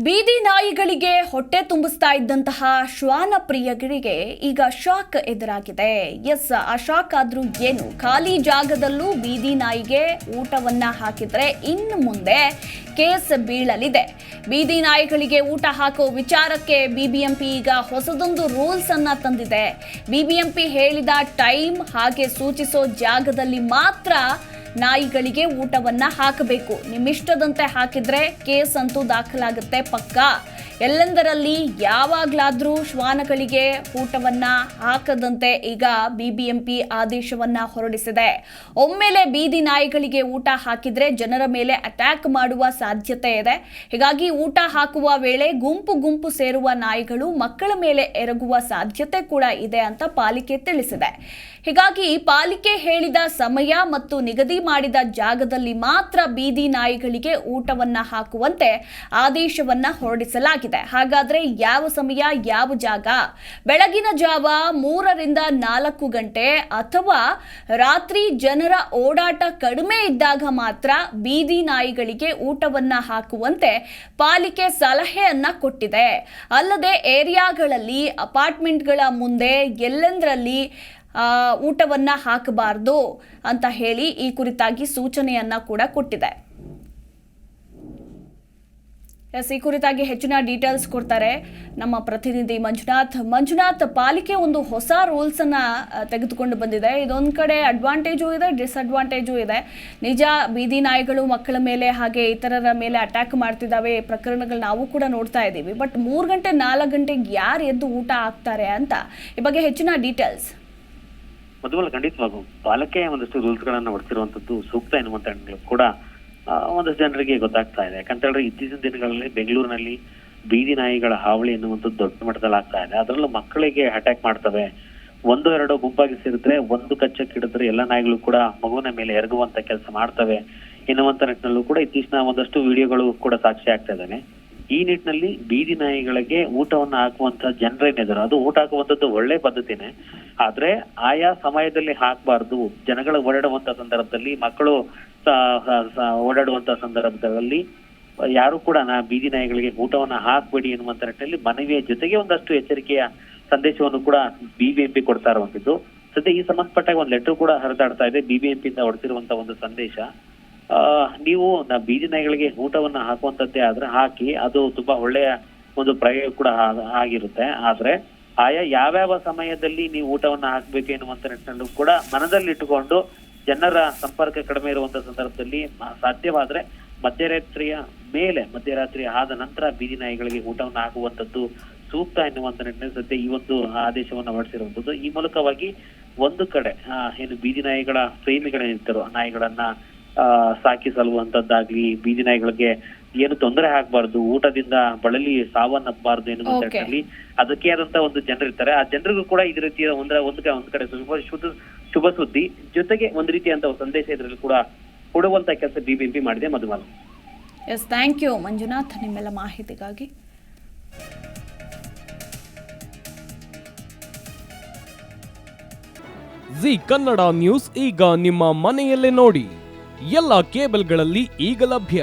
ಬೀದಿ ನಾಯಿಗಳಿಗೆ ಹೊಟ್ಟೆ ತುಂಬಿಸ್ತಾ ಇದ್ದಂತಹ ಶ್ವಾನ ಪ್ರಿಯರಿಗೆ ಈಗ ಶಾಕ್ ಎದುರಾಗಿದೆ. ಎಸ್, ಆ ಶಾಕ್ ಆದ್ರೂ ಏನು? ಖಾಲಿ ಜಾಗದಲ್ಲೂ ಬೀದಿ ನಾಯಿಗೆ ಊಟವನ್ನ ಹಾಕಿದ್ರೆ ಇನ್ನು ಮುಂದೆ ಕೇಸ್ ಬೀಳಲಿದೆ. ಬೀದಿ ನಾಯಿಗಳಿಗೆ ಊಟ ಹಾಕೋ ವಿಚಾರಕ್ಕೆ ಬಿಬಿಎಂಪಿ ಈಗ ಹೊಸದೊಂದು ರೂಲ್ಸ್ ಅನ್ನ ತಂದಿದೆ. ಬಿಬಿಎಂಪಿ ಹೇಳಿದ ಟೈಮ್ ಹಾಗೆ ಸೂಚಿಸೋ ಜಾಗದಲ್ಲಿ ಮಾತ್ರ ನಾಯಿಗಳಿಗೆ ಊಟವನ್ನ ಹಾಕಬೇಕು. ನಿಮ್ಮಿಷ್ಟದಂತೆ ಹಾಕಿದ್ರೆ ಕೇಸ್ ಅಂತೂ ದಾಖಲಾಗುತ್ತೆ ಪಕ್ಕಾ. ಎಲ್ಲೆಂದರಲ್ಲಿ ಯಾವಾಗಲಾದರೂ ಶ್ವಾನಗಳಿಗೆ ಊಟವನ್ನ ಹಾಕದಂತೆ ಈಗ ಬಿಬಿಎಂಪಿ ಆದೇಶವನ್ನ ಹೊರಡಿಸಿದೆ. ಒಮ್ಮೆಲೆ ಬೀದಿ ನಾಯಿಗಳಿಗೆ ಊಟ ಹಾಕಿದ್ರೆ ಜನರ ಮೇಲೆ ಅಟ್ಯಾಕ್ ಮಾಡುವ ಸಾಧ್ಯತೆ ಇದೆ. ಹೀಗಾಗಿ ಊಟ ಹಾಕುವ ವೇಳೆ ಗುಂಪು ಗುಂಪು ಸೇರುವ ನಾಯಿಗಳು ಮಕ್ಕಳ ಮೇಲೆ ಎರಗುವ ಸಾಧ್ಯತೆ ಕೂಡ ಇದೆ ಅಂತ ಪಾಲಿಕೆ ತಿಳಿಸಿದೆ. ಹೀಗಾಗಿ ಪಾಲಿಕೆ ಹೇಳಿದ ಸಮಯ ಮತ್ತು ನಿಗದಿ ಮಾಡಿದ ಜಾಗದಲ್ಲಿ ಮಾತ್ರ ಬೀದಿ ನಾಯಿಗಳಿಗೆ ಊಟವನ್ನ ಹಾಕುವಂತೆ ಆದೇಶವನ್ನ ಹೊರಡಿಸಲಾಗಿದೆ. ಹಾಗಾದ್ರೆ ಯಾವ ಸಮಯ, ಯಾವ ಜಾಗ? ಬೆಳಗಿನ ಜಾವ ಮೂರರಿಂದ ನಾಲ್ಕು ಗಂಟೆ ಅಥವಾ ರಾತ್ರಿ ಜನರ ಓಡಾಟ ಕಡಿಮೆ ಇದ್ದಾಗ ಮಾತ್ರ ಬೀದಿ ನಾಯಿಗಳಿಗೆ ಊಟವನ್ನ ಹಾಕುವಂತೆ ಪಾಲಿಕೆ ಸಲಹೆಯನ್ನ ಕೊಟ್ಟಿದೆ. ಅಲ್ಲದೆ ಏರಿಯಾಗಳಲ್ಲಿ, ಅಪಾರ್ಟ್ಮೆಂಟ್ಗಳ ಮುಂದೆ ಎಲ್ಲೆಂದರಲ್ಲಿ ಊಟವನ್ನ ಹಾಕಬಾರ್ದು ಅಂತ ಹೇಳಿ ಈ ಕುರಿತಾಗಿ ಸೂಚನೆಯನ್ನ ಕೂಡ ಕೊಟ್ಟಿದೆ. ಎಸ್ ಈ ಕುರಿತಾಗಿ ಹೆಚ್ಚಿನ ಡೀಟೇಲ್ಸ್ ಕೊಡ್ತಾರೆ ನಮ್ಮ ಪ್ರತಿನಿಧಿ ಮಂಜುನಾಥ್. ಮಂಜುನಾಥ್, ಪಾಲಿಕೆ ಒಂದು ಹೊಸ ರೂಲ್ಸ್ ಅನ್ನ ತೆಗೆದುಕೊಂಡು ಬಂದಿದೆ. ಇದೊಂದು ಕಡೆ ಅಡ್ವಾಂಟೇಜು ಇದೆ ಡಿಸ್ಅಡ್ವಾಂಟೇಜು ಇದೆ. ನಿಜ, ಬೀದಿ ನಾಯಿಗಳು ಮಕ್ಕಳ ಮೇಲೆ ಹಾಗೆ ಇತರರ ಮೇಲೆ ಅಟ್ಯಾಕ್ ಮಾಡ್ತಿದ್ದಾವೆ ಪ್ರಕರಣಗಳು ನಾವು ಕೂಡ ನೋಡ್ತಾ ಇದ್ದೀವಿ. ಬಟ್ ಮೂರು ಗಂಟೆ, ನಾಲ್ಕು ಗಂಟೆಗೆ ಯಾರು ಎದ್ದು ಊಟ ಹಾಕ್ತಾರೆ ಅಂತ ಈ ಬಗ್ಗೆ ಹೆಚ್ಚಿನ ಡೀಟೇಲ್ಸ್ ಮಧುಮಲ್ ಖಂಡಿತವಾಗೂ ಪಾಲಕೆ ಒಂದಷ್ಟು ರೂಲ್ಸ್ ಗಳನ್ನ ಹೊರಡಿಸಿರುವಂತದ್ದು ಸೂಕ್ತ ಎನ್ನುವಂತ ಕೂಡ ಒಂದಷ್ಟು ಜನರಿಗೆ ಗೊತ್ತಾಗ್ತಾ ಇದೆ. ಯಾಕಂತೇಳಿದ್ರೆ ಇತ್ತೀಚಿನ ದಿನಗಳಲ್ಲಿ ಬೆಂಗಳೂರಿನಲ್ಲಿ ಬೀದಿ ನಾಯಿಗಳ ಹಾವಳಿ ಎನ್ನುವಂಥದ್ದು ದೊಡ್ಡ ಮಟ್ಟದಲ್ಲಿ ಆಗ್ತಾ ಇದೆ. ಅದರಲ್ಲೂ ಮಕ್ಕಳಿಗೆ ಅಟ್ಯಾಕ್ ಮಾಡ್ತವೆ. ಒಂದು, ಎರಡು ಗುಂಪಾಗಿ ಸೇರಿದ್ರೆ ಒಂದು ಕಚ್ಚಕ್ಕೆ ಹಿಡಿದ್ರೆ ಎಲ್ಲ ನಾಯಿಗಳು ಕೂಡ ಮಗುವಿನ ಮೇಲೆ ಎರಗುವಂತ ಕೆಲಸ ಮಾಡ್ತವೆ ಎನ್ನುವಂತ ನಿಟ್ಟಿನಲ್ಲೂ ಕೂಡ ಇತ್ತೀಚಿನ ಒಂದಷ್ಟು ವಿಡಿಯೋಗಳು ಕೂಡ ಸಾಕ್ಷಿ ಆಗ್ತಾ ಇದ್ದಾನೆ ಈ ನಿಟ್ಟಿನಲ್ಲಿ ಬೀದಿ ನಾಯಿಗಳಿಗೆ ಊಟವನ್ನು ಹಾಕುವಂತ ಜನರೇನಿದ್ರು ಅದು ಊಟ ಹಾಕುವಂತದ್ದು ಒಳ್ಳೆ ಪದ್ಧತಿನೇ. ಆದ್ರೆ ಆಯಾ ಸಮಯದಲ್ಲಿ ಹಾಕಬಾರ್ದು. ಜನಗಳು ಓಡಾಡುವಂತ ಸಂದರ್ಭದಲ್ಲಿ ಮಕ್ಕಳು ಸ- ಸ- ಸ- ಓಡಾಡುವಂತ ಸಂದರ್ಭದಲ್ಲಿ ಯಾರು ಕೂಡ ನಾ ಬೀದಿ ನಾಯಿಗಳಿಗೆ ಊಟವನ್ನ ಹಾಕ್ಬೇಡಿ ಎನ್ನುವಂತ ನಿಟ್ಟಿನಲ್ಲಿ ಮನವಿಯ ಜೊತೆಗೆ ಒಂದಷ್ಟು ಎಚ್ಚರಿಕೆಯ ಸಂದೇಶವನ್ನು ಕೂಡ ಬಿಬಿಎಂಪಿ ಕೊಡ್ತಾ ಇರುವಂತದ್ದು ಸದ್ಯ ಈ ಸಂಬಂಧಪಟ್ಟಾಗ ಒಂದು ಲೆಟರ್ ಕೂಡ ಹರಿದಾಡ್ತಾ ಇದೆ ಬಿಬಿಎಂಪಿ ಇಂದ ಹೊರಡಿಸಿರುವಂತ ಒಂದು ಸಂದೇಶ. ನೀವು ನಾ ಬೀದಿ ನಾಯಿಗಳಿಗೆ ಊಟವನ್ನ ಹಾಕುವಂತದ್ದೇ ಆದ್ರೆ ಹಾಕಿ, ಅದು ತುಂಬಾ ಒಳ್ಳೆಯ ಒಂದು ಪ್ರಯೋಗ ಕೂಡ ಆಗಿರುತ್ತೆ. ಆದ್ರೆ ಆಯಾ ಯಾವ್ಯಾವ ಸಮಯದಲ್ಲಿ ನೀವು ಊಟವನ್ನ ಹಾಕ್ಬೇಕು ಎನ್ನುವಂತ ನಿಟ್ಟಿನಲ್ಲೂ ಕೂಡ ಮನದಲ್ಲಿಟ್ಟುಕೊಂಡು ಜನರ ಸಂಪರ್ಕ ಕಡಿಮೆ ಇರುವಂತ ಸಂದರ್ಭದಲ್ಲಿ ಸಾಧ್ಯವಾದ್ರೆ ಮಧ್ಯರಾತ್ರಿಯ ಮೇಲೆ, ಮಧ್ಯರಾತ್ರಿ ಆದ ನಂತರ ಬೀದಿ ನಾಯಿಗಳಿಗೆ ಊಟವನ್ನು ಹಾಕುವಂತದ್ದು ಸೂಕ್ತ ಎನ್ನುವಂತ ನಿಟ್ಟಿನಲ್ಲಿ ಸದ್ಯ ಈ ಒಂದು ಆದೇಶವನ್ನು ಹೊರಡಿಸಿರುವಂತದ್ದು ಈ ಮೂಲಕವಾಗಿ ಒಂದು ಕಡೆ ಏನು ಬೀದಿ ನಾಯಿಗಳ ಪ್ರೇಮಿಗಳೇನಿರ್ತಾರೋ ನಾಯಿಗಳನ್ನ ಸಾಕಿ ಸಲ್ಲುವಂತದ್ದಾಗ್ಲಿ ಬೀದಿ ನಾಯಿಗಳಿಗೆ ಏನು ತೊಂದರೆ ಆಗ್ಬಾರ್ದು ಊಟದಿಂದ ಬಳಲಿ ಸಾವನ್ನಪ್ಪಬಾರ್ದು ಏನು. ನಿಟ್ಟಿನಲ್ಲಿ ಅದಕ್ಕೆ ಆದಂತ ಒಂದು ಜನರಿರ್ತಾರೆ ಆ ಜನರಿಗೂ ಕೂಡ ಇದೇ ರೀತಿಯ ಒಂದ್ರ ಒಂದ್ ಕಡೆ ಒಂದ್ ಕಡೆ ಶುಭ ಶುಭ ಸುದ್ದಿ ಜೊತೆಗೆ ಒಂದು ರೀತಿಯಂತ ಸಂದೇಶ ಇದರಲ್ಲಿ ಕೂಡ ಕೊಡುವಂತ ಕೆಲಸ ಬಿಬಿಎಂಪಿ ಮಾಡಿದೆ. Madhumala S thank you Manjunath ನಿಮ್ಮೆಲ್ಲ ಮಾಹಿತಿಗಾಗಿ. ಜಿ ಕನ್ನಡ ನ್ಯೂಸ್ ಈಗ ನಿಮ್ಮ ಮನೆಯಲ್ಲೇ ನೋಡಿ. ಎಲ್ಲ ಕೇಬಲ್ಗಳಲ್ಲಿ ಈಗ ಲಭ್ಯ.